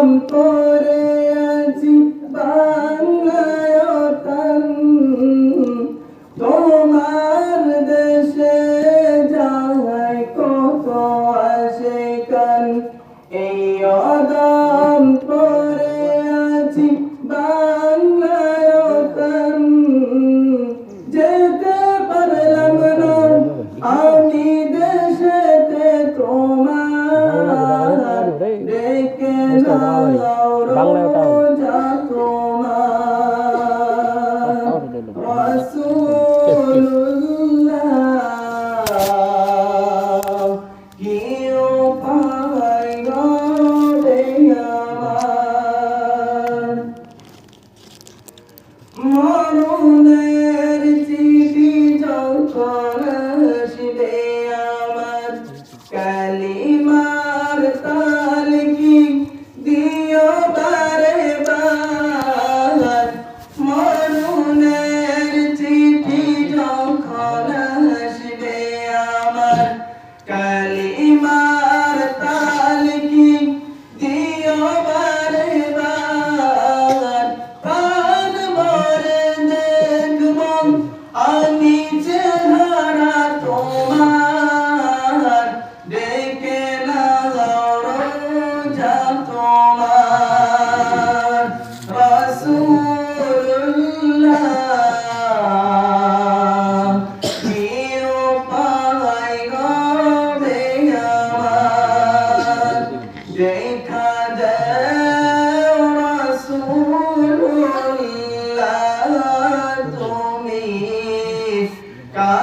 অন্তরে আজি বাংলায়তন তোমার দেশে যাই কত আসে কান, এই অদম পরে আছি বাংলায়তন যেতে পারলাম না মরণের চিঠি যখন আসবে আমার। কালিমা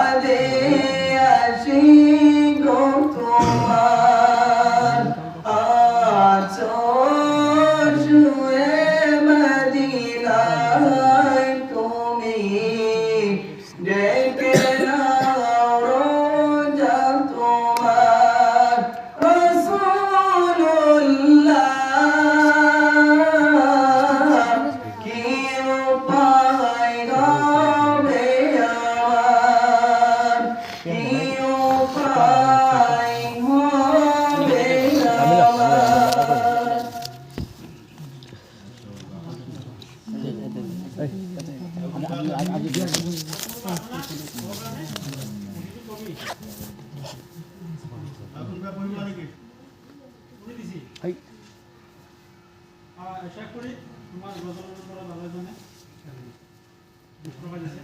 Adeus, gente. আশা করি তোমার রজনের পর ভালো জানে দুঃখ পাইছে